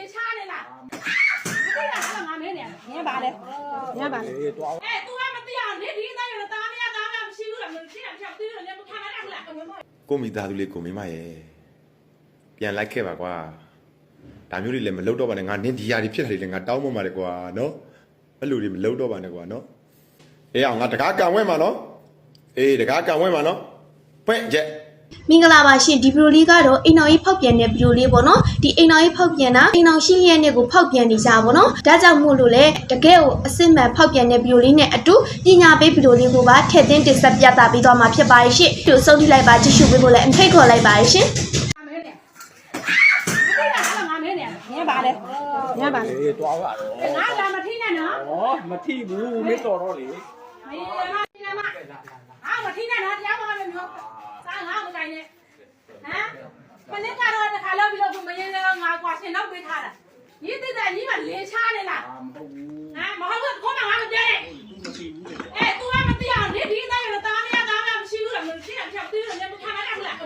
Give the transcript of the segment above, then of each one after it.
လေးချနေလားဒီကလည်းငါမင်းနေညပါလေညပါလေအေးတွားအဲ तू ကမသိအောင်နေဒီတိုင်းရတာမရတာမရှိဘူးလားမရှိတာမရှိဘူးလေမခံရဘူးလားကိုမိသားစုလေးကိုမိမရဲ့ပြန်လိုက်ခဲ့ပါကွာဒါမျိုးတွေလည်းမလုပ်တော့ပါနဲ့ငါနင်းဒီယာတွေဖြစ်တယ်လေငါတောင်းပန်ပါတယ်ကွာနော်အဲ့လိုတွေမလုပ်တော့ပါနဲ့ကွာနော်အေးအောင်ငါတကားကန်ဝဲမှာနော်အေးတကားကန်ဝဲမှာနော်ဖွင့်ချက် မင်္ဂလာပါရှင်ဒီဗီဒီယိုလေးကတော့အိမ်တော်ကြီးဖောက်ပြန်တဲ့ဗီဒီယိုလေးပေါ့နော်ဒီအိမ်တော်ကြီးဖောက်ပြန်တာအိမ်တော်ရှိလျက်နဲ့ကိုဖောက်ပြန်နေကြပါပေါ့နော်ဒါကြောင့်မို့လို့လေတကယ်ကိုအစစ်မှန်ဖောက်ပြန်တဲ့ဗီဒီယိုလေးနဲ့အတူပညာပေးဗီဒီယိုလေးကိုပါထည့်သွင်းတင်ဆက်ပြသပေးသွားမှာဖြစ်ပါတယ်ရှင်ဒီကိုဆုံးထိလိုက်ပါကြည့်ရှုပေးဖို့လည်းအထိတ်ခေါ်လိုက်ပါတယ်ရှင်ငါမင်းနေဒီကလည်းငါမင်းနေညပါလေညပါလေအေးတွားပါတော့ငါလာမထိနဲ့နော်ဩမထိဘူးမင်းတော်တော့လေမင်းမထိနဲ့မဟာမထိနဲ့နော်တရားမလည်းမျိုးစား ငါမကိုင်းနဲ့ဟမ်မနေ့ကတော့တခါလောက်ပြီးတော့မင်းလည်းငါကွာရှင်တော့ပေးထားတာညီတိတဲ့ညီမလေးချနေလားအာမဟုတ်ဘူးဟမ်မဟုတ်ဘူးခေါင်းကငါမပြောနဲ့မထိဘူးလေအဲ तू ကမသိအောင်နေဒီတိုင်းရတာမရတာမရှိဘူးလားမရှိတာမရှိဘူးလေမခံရဘူးလားဒီ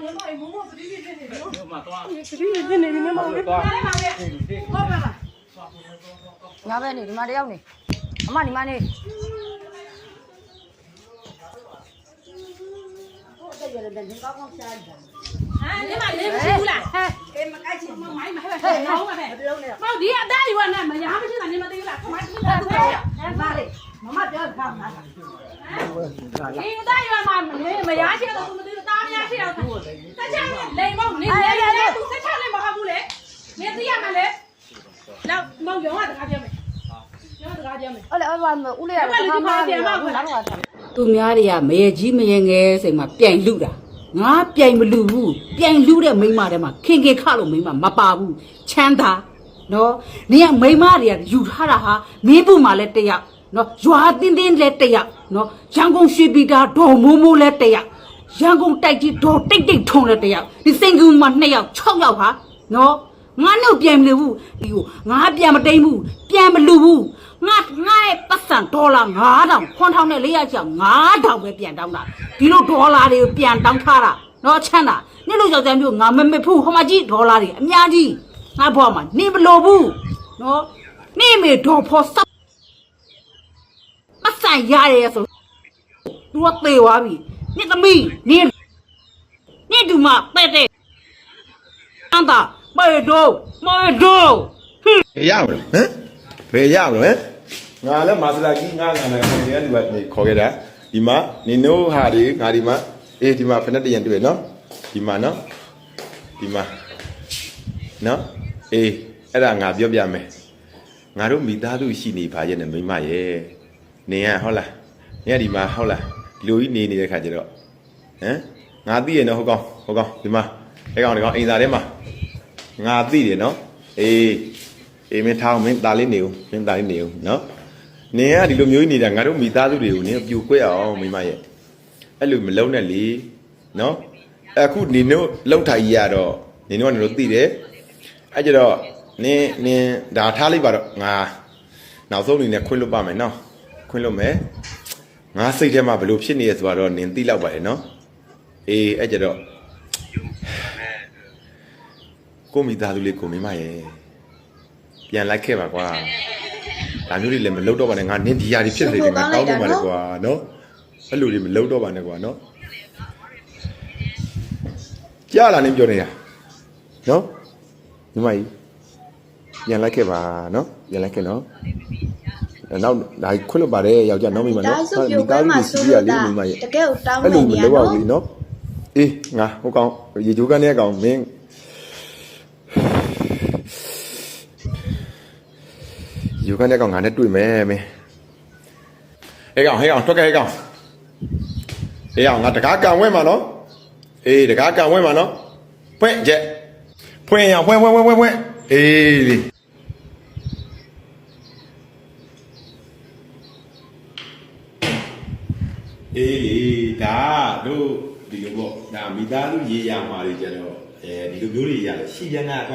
မှာတွားဒီဒီနေနေမဟုတ်ဘူးတွားဘာလဲပါလဲဟုတ်ပါပါငါပဲနေဒီမှာတယောက်နေအမဒီမှာနေ ဟမ်ဒီမှာလေးမရှိဘူးလားဟဲ့အေးမကိုက်ချင်မမိုင်းမဟဲ့ဟဲ့ဟောင်းမဟဲ့မောင်ဒီအသားယူရနဲ့မရမရှိတာနေမသိဘူးလားခမတ်ဘူးလားဟဲ့ဘာလဲမမပြောခါမှာဟမ်ဒီအသားယူရမှာမရရှိတော့သူမသိဘူးတားမရရှိတော့တက်ချလိန်မောင်နေနေလေသူတက်ချလိန်မဟုတ်ဘူးလေနေသိရမှာလေနောက်မောင်ရောကတကားပြောမယ်ရောတကားပြောမယ်အဲ့လေအဲ့ဘာဦးလေးရတယ်ခါမှပြန်ပါဘူးလားတော့ သူများတွေကမရေကြီးမရေငယ်စိန်မှာပြိုင်လူတာငါပြိုင်မလူဘူးပြိုင်လူတဲ့မိန်းမထဲမှာခင်ခင်ခလို့မိန်းမမပါဘူးချမ်းသာနော်နင်ကမိန်းမတွေကယူထားတာဟာမင်းဘူးမှာလဲတယောက်နော်ရွာတင်းတင်းလဲတယောက်နော်ရန်ကုန်ရွှေပြည်တာဒေါ်မိုးမိုးလဲတယောက်ရန်ကုန်တိုက်ကြီးဒေါ်တိတ်တိတ်ထုံလဲတယောက်ဒီစိန်ကူမှာ2ယောက်6ယောက်ဟာနော်ငါနဲ့ပြန်မလူဘူးဒီကိုငါပြန်မတိန်ဘူးပြန်မလူဘူးငါငါရဲ့ ပတ်စံဒေါ်လာ9000ခွန်ထောင်နဲ့400ကျော်9000ပဲပြန်တောင်းတာဒီလိုဒေါ်လာတွေကိုပြန်တောင်းထားတာနော်ချမ်းသာနေ့လိုယောက်ျားမျိုးငါမမဖူးဟိုမှာကြီးဒေါ်လာတွေအများကြီးငါဘွားမှာနေမလို့ဘူးနော်နေမေဒေါ်ဖို့စပ်ပတ်စံရတယ်ဆိုသူကသေသွားပြီနေ့သမီးနေနေ့ဒီမှာတဲ့တဲ့အန်တာမေဒိုမေဒိုဘယ်ရမလို့ဟမ်ဘယ်ရမလို့ဟမ် ငါလည်းမာစလာကြီးငါငါလည်းခင်ဗျာဒီကနေခေါ်ခဲ့တာဒီမှာနင်တို့ဟာဒီငါဒီမှာအေးဒီမှာဖက်နဲ့တရံတွေ့နော်ဒီမှာနော်ဒီမှာနော်အေးအဲ့ဒါငါပြောပြမယ်ငါတို့မိသားစုရှိနေပါရဲ့နဲ့မိမရဲ့နင်ကဟုတ်လားနင်ကဒီမှာဟုတ်လားဒီလိုကြီးနေနေတဲ့ခါကျတော့ဟမ်ငါသိရနော်ဟုတ်ကောင်းဟုတ်ကောင်းဒီမှာအဲ့ကောင်ဒီကောင်အိမ်သားထဲမှာ ငါသိတယ်နော်အေးအေးမင်းထောင်းမင်းตาလေးနေဦးမင်းตาလေးနေဦးနော် နင်ကဒီလိုမျိုးကြီးနေတာငါတို့မိသားစုတွေကိုနင်ပြူကွက်အောင်မိမရဲ့အဲ့လိုမလုံးနဲ့လေနော်အခုနင်တို့လောက်ထိုင်ကြီးရတော့နင်တို့ကနင်တို့သိတယ်အဲ့ကြတော့နင်နင်ဒါထားလိုက်ပါတော့ငါနောက်ဆုံးအနေနဲ့ခွင့်လွတ်ပါမယ်နော်ခွင့်လွတ်မယ်ငါစိတ်ထဲမှာဘယ်လိုဖြစ်နေရဆိုတော့နင်သိလောက်ပါတယ်နော်အေးအဲ့ကြတော့ကိုမိသားစုလေးကိုမိမရဲ့ပြန်လိုက်ခဲ့ပါကွာ ဒါမျိုးတွေလည်းမလုပ်တော့ပါနဲ့ငါနင်းဒီယာတွေဖြစ်နေတယ်ငါတောင်းပန်ပါတယ်ကွာနော်အဲ့လိုတွေမလုပ်တော့ပါနဲ့ကွာနော်ကြားလာနေပြောနေတာနော်မိမကြီးပြန်လိုက်ခဲ့ပါနော်ပြန်လိုက်ခဲ့နော်အဲ့နောက်ဒါခွင့်လွတ်ပါတယ်ယောက်ျားနော်မိမနော်ဒါဆိုပြုတ်ပွဲမှာဆိုကြီးရလို့လေးဒါမိမရဲ့တကယ်ကိုတောင်းအဲ့နေလိုမနေရလုပ်ရနော်ဘူးနော်အေးငါဟိုကောင်ရေချိုးကန်းတဲ့ကောင်မင်း ရေချိုးကန်းတဲ့ကောင်ငါနဲ့တွေ့မယ်မင်းဟဲ့ကောင်ဟဲ့ကောင်ထွက်ခဲ့ဟဲ့ကောင်ဟဲ့ကောင်ငါတကားကန်ဝဲမှာနော်အေးတကားကန်ဝဲမှာနော်ဖွင့်ချက်ဖွင့်ရအောင်ဖွင့်ဖွင့်ဖွင့်ဖွင့်ဖွင့်အေးလေအေးလေဒါတို့ဒီလိုပေါ့ဒါမိသားစုရေးရမှာတွေကြတော့အဲဒီလိုမျိုးတွေရတယ်ရှိရငါက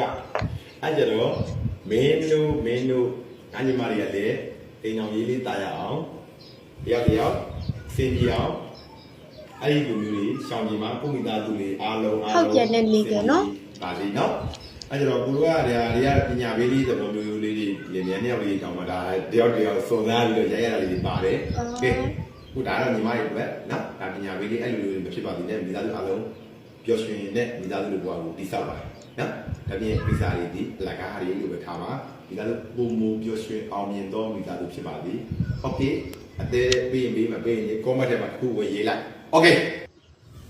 အဲ့ကြတော့မင်းတို့မင်းတို့ အညီမတွေကလည်းအိမ်အောင်ရေးလေးတာရအောင်တယောက်တယောက်စင်ကြအောင်အဲ့ဒီလိုမျိုးတွေရှောင်းကြီးမှာကိုမိသားစုတွေအားလုံးအားလုံးဟုတ်ပြန်တဲ့နေကြနော်ပါလိနော်အဲ့တော့ကိုတို့ကဒါတွေကပညာပေးလေးသဘောမျိုးလေးတွေဒီနေရာနှစ်ယောက်လေးတောင်းမှဒါတယောက်တယောက်စုံစမ်းပြီးတော့ရိုက်ရတာလေးတွေပါတယ်ကဲခုဒါတော့ညီမရဲ့ပဲနော်ဒါပညာပေးလေးအဲ့လိုလေးမဖြစ်ပါသေးနဲ့မိသားစုအားလုံးပျော်ရွှင်တဲ့မိသားစုလိုဘဝကိုတည်ဆောက်ပါနော်ဒါပြင်ပိစာလေးဒီအလကားလေးလိုပဲထားပါ မိသားစုပုံမူပျော်ရွှင်အောင်မြင်သောမိသားစုဖြစ်ပါသည်โอเคအသေးပေးရင်ပေးမပေးရင် comment ထဲမှာတစ်ခုဝေရေးလိုက်โอเค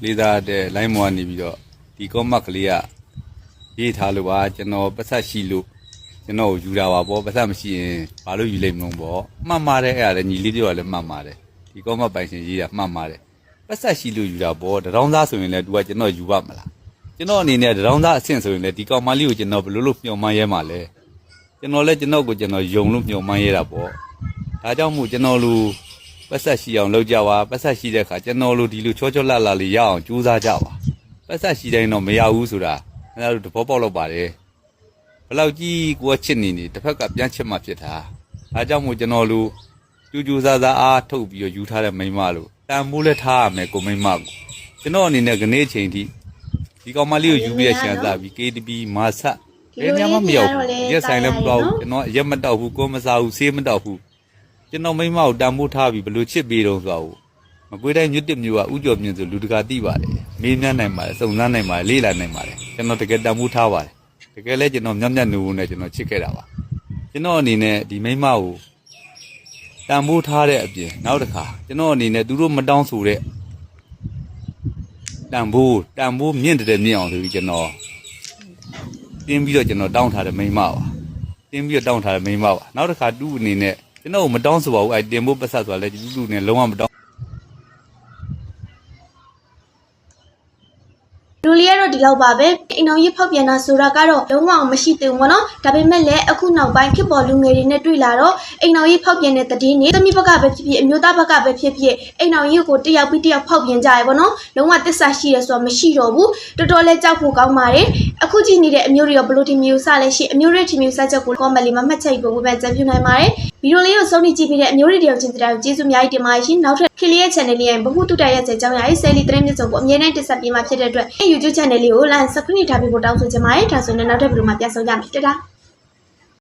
လေးသားတဲ့ line မောကနေပြီးတော့ဒီ comment ကလေးကရေးထားလို့ပါကျွန်တော်ပတ်သက်ရှိလို့ကျွန်တော်ကိုယူတာပါပေါ့ပတ်သက်မရှိရင်ဘာလို့ယူလိမ့်မလို့ပေါ့မှတ်ပါတယ်အဲ့ဒါလည်းညီလေးတွေကလည်းမှတ်ပါတယ်ဒီ comment ပိုင်ရှင်ရေးတာမှတ်ပါတယ်ပတ်သက်ရှိလို့ယူတာပေါ့တရောင်းသားဆိုရင်လည်း तू ကကျွန်တော်ယူပါမလားကျွန်တော်အနေနဲ့တရောင်းသားအဆင့်ဆိုရင်လည်းဒီကောင်မလေးကိုကျွန်တော်ဘယ်လိုလုပ်မျှော်မှန်းရဲမှာလဲ ကျွန်တော်လည်းကျွန်တော်ကိုကျွန်တော်ယုံလို့မျှော်မှန်းရဲတာပေါ့ဒါကြောင့်မို့ကျွန်တော်လူပတ်ဆက်ရှိအောင်လုပ်ကြပါပတ်ဆက်ရှိတဲ့အခါကျွန်တော်တို့ဒီလိုချောချောလှလှလေးရအောင်ကြိုးစားကြပါပတ်ဆက်ရှိတိုင်းတော့မရဘူးဆိုတာအဲဒါတို့သဘောပေါက်တော့ပါတယ်ဘယ်လောက်ကြီးကိုယ်ကချစ်နေနေတစ်ဖက်ကပြန်ချစ်မှဖြစ်တာဒါကြောင့်မို့ကျွန်တော်တို့ကြူးကြူးစားစားအားထုတ်ပြီးတော့ယူထားတဲ့မိန်းမလို့တန်မိုးလဲထားရမယ်ကိုမိန်းမကိုကျွန်တော်အနေနဲ့ခနေ့ချိန်ထိဒီကောင်မလေးကိုယူပြီးရရှန်စားပြီး KTB မာဆက် ဘယ်ညမှမရောက်ဘူးရက်ဆိုင်လည်းမတော့ဘူးကျွန်တော်ရက်မတော့ဘူးကိုမစားဘူးဆေးမတော့ဘူးကျွန်တော်မိန်းမကိုတန်ဖိုးထားပြီးဘယ်လိုချစ်ပြီးတော့ဆိုတော့မကွေးတိုင်းမြစ်တစ်မျိုးကဥကြော်မြင့်ဆိုလူတကာသိပါတယ်မေးမြန်းနိုင်ပါတယ်စုံစမ်းနိုင်ပါတယ်လေးလာနိုင်ပါတယ်ကျွန်တော်တကယ်တန်ဖိုးထားပါတယ်တကယ်လဲကျွန်တော်မြတ်မြတ်နူနူနဲ့ကျွန်တော်ချစ်ခဲ့တာပါကျွန်တော်အနေနဲ့ဒီမိန်းမကိုတန်ဖိုးထားတဲ့အပြင်နောက်တစ်ခါကျွန်တော်အနေနဲ့သူတို့မတောင်းဆိုတဲ့တန်ဖိုးတန်ဖိုးမြင့်တဲ့မြင့်အောင်ဆိုပြီးကျွန်တော် တင်းပြီးတော့ကျွန်တော်တောင်းထားတဲ့မိန်းမပါတင်းပြီးတော့တောင်းထားတဲ့မိန်းမပါနောက်တစ်ခါသူ့အနေနဲ့ကျွန်တော်မတောင်းဆိုပါဘူးအဲတင်ဖို့ပတ်ဆက်ဆိုတာလည်းတူတူနဲ့လုံးဝမတောင်း လူလေးကတော့ဒီလောက်ပါပဲအိမ်တော်ကြီးဖောက်ပြန်တာဆိုတာကတော့လုံးဝမရှိသေးဘူးပေါ့နော်ဒါပေမဲ့လည်းအခုနောက်ပိုင်းခေတ်ပေါ်လူငယ်တွေနဲ့တွေ့လာတော့အိမ်တော်ကြီးဖောက်ပြန်တဲ့တည်င်းနေသမီးဘက်ကပဲဖြစ်ဖြစ်အမျိုးသားဘက်ကပဲဖြစ်ဖြစ်အိမ်တော်ကြီးကိုတယောက်ပြီးတယောက်ဖောက်ပြန်ကြရပေါ့နော်လုံးဝတစ္ဆာရှိရဆိုတော့မရှိတော့ဘူးတော်တော်လေးကြောက်ဖို့ကောင်းပါတယ်အခုကြည့်နေတဲ့အမျိုးတွေရောဘလို့ဒီမျိုးစလဲရှိအမျိုးတွေဒီမျိုးစချက်ကို comment လေးမှာမှတ်ချက်ပြီးဝေဖန်ကြံပြနိုင်ပါတယ် ဗီဒီယိုလေးကိုဆုံးဖြတ်ကြည့်ပြီးတဲ့အမျိုးတွေတယောက်ချင်းတရားကိုကျေးဇူးအများကြီးတင်ပါတယ်ရှင်နောက်ထပ်ခလီရဲ့ channel လေးရဲ့ဘဟုတုတရဲ့ချက်ကြောင်းရည်ဆယ်လီသတင်းမြစ်စုံကိုအမြဲတမ်းတင်ဆက်ပေးမှာဖြစ်တဲ့အတွက် YouTube channel လေးကို like subscribe ထားပြီးဖို့တောင်းဆိုချင်ပါတယ်ဒါဆိုရင်နောက်ထပ်ဗီဒီယိုမှာပြန်ဆောင်ကြမယ်တတား